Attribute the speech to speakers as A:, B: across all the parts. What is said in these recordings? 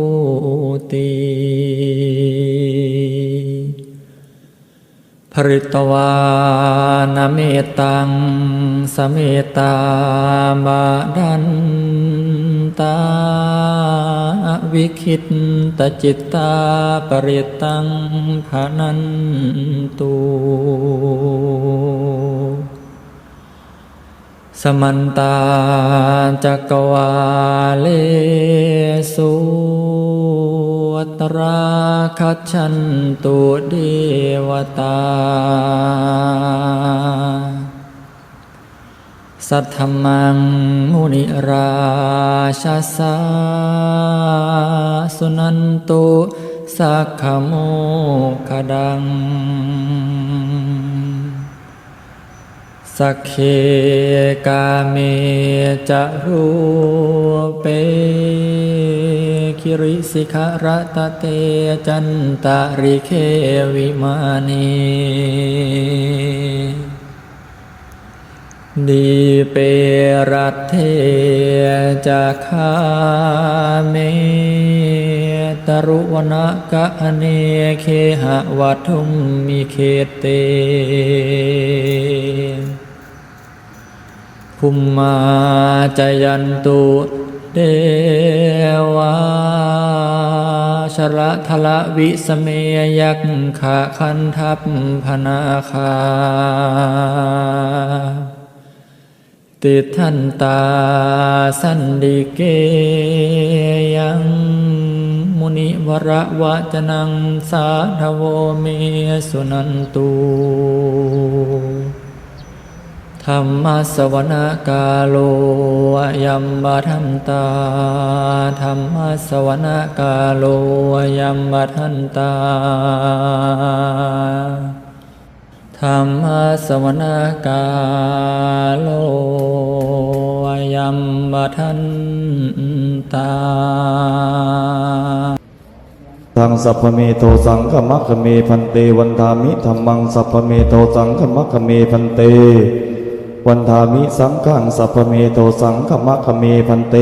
A: ี ภริตวานเมตัง สเมตาบาดันตาวิคิตตจิตตาปริตังภานันตุสมันตาจักวาเลสุตรา คัจฉันตุเดวตา สัทธมังมุนิราชาสาสุนันตุสักขโมคดัง สักเคกาเมจะรูเปคิริสิขรตะเตจันตาริเควิมานีดีเปรัตเทจะคาเมตรุวนกะเนเคหะวัทุมมิเคเต ภุมมาจยันตุเดวาชละทละวิสเมยักขะคันทัพพนาคา ติทันตาสันดิเกยังมุนิวระวะจนังสาธโวเมสุนันตุ ธรรมสวนกาโลยัมบทันตาธรรมสวนกาโลยัมบทันตาธรรมสวนกาโลยัมบทันตา
B: ทางสัพเมโทสังฆมัคเมพันเตวันทามิธรรมังสัพเมโทสังฆมัคเมพันเต วันทามิสังฆังสัพเมโทสังฆมัคเมพันเต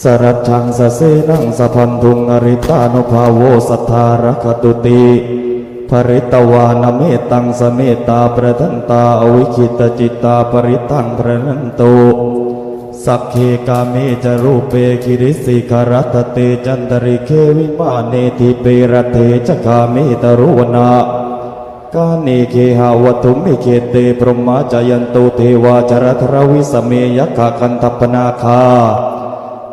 B: สรัชังสะเสนังสะพันธุงอริตานุภาโวสัทธารคตุติภริตวานเมตังสเมตาประทันตาอวิคิตจิตตาปริตังประนันโตสักเคกาเมจรูปเปคิริสิคารตเตจันตริเควิมาเนติเปรเทจคาเมตรุวนา กาเนเคหาวัตุมิเคเตพรหมาจายันตุเทวาจรทรวิสเมยขะคันทัปนาคา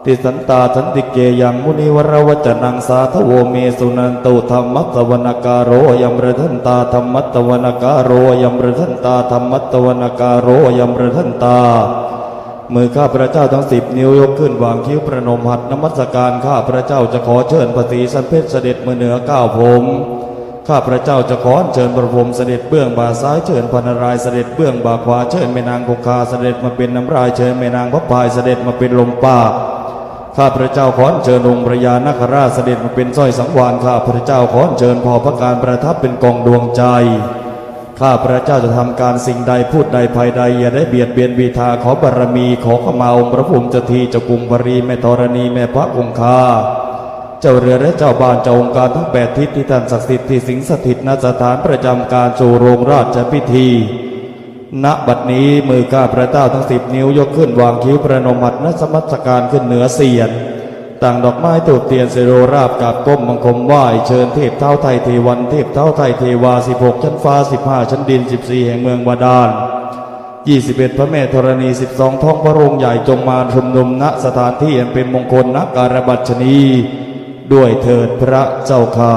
B: ติสันตาทันติเกยังมุนิวรวจนังสาทโวเมสุนันตุธรรมัตวนการโรยัมรทันตาธรรมัตวนการโรยัมรทันตาธรรมัตวนการโรยัมรทันตา มือข้าพระเจ้าทั้งสิบนิ้วยกขึ้นวางคิ้วประนมหัดนมัสการข้าพระเจ้าจะขอเชิญพระศรีสันเพชเสด็จมือเหนือก้าวผม ข้าพระเจ้าจะขอเชิญพระพรมเสด็จเบื้องบ่าซ้ายเชิญพนารายเสด็จเบื้องบ่าขวาเชิญแม่นางคงคาเสด็จมาเป็นน้ำลายเชิญแม่นางพระพายเสด็จมาเป็นลมปากข้าพระเจ้าขอเชิญองค์พระยานาคราชเสด็จมาเป็นสร้อยสังวานข้าพระเจ้าขอเชิญพอพระการประทับเป็นกองดวงใจข้าพระเจ้าจะทำการสิ่งใดพูดใดภายใดอย่าได้เบียดเบียนวีทาขอบารมีขอขมาองค์พระภูมิเจ้าทีเจ้ากรุงปรีแม่ธรณีแม่พระคงคา จ้าเรือและเจ้าบ้านเจ้าองค์การทั้งแปดทิศที่ท่านศักดิ์สิทธิ์ที่สิงสถิตณสถานประจำการสู่โรงราชพิธี ณ บัดนี้มือข้าพระเจ้าทั้งสิบนิ้วยกขึ้นวางคิ้วประนมหัดนสมัสการขึ้นเหนือเสียนต่างดอกไม้ตูบเตียนเซโรราบกราบก้มบังคมไหว้เชิญเทพเท้าไทยเทวันเทพเท้าไทยเทวาสิบหกชั้นฟ้าสิบห้าชั้นดินสิบสี่แห่งเมืองบาดาลยี่สิบเอ็ดพระแม่ธรณีสิบสองท้องพระโรงใหญ่จงมาชุมนุมณสถานที่อันเป็นมงคลนักการบัชนี ด้วยเถิดพระเจ้าค่า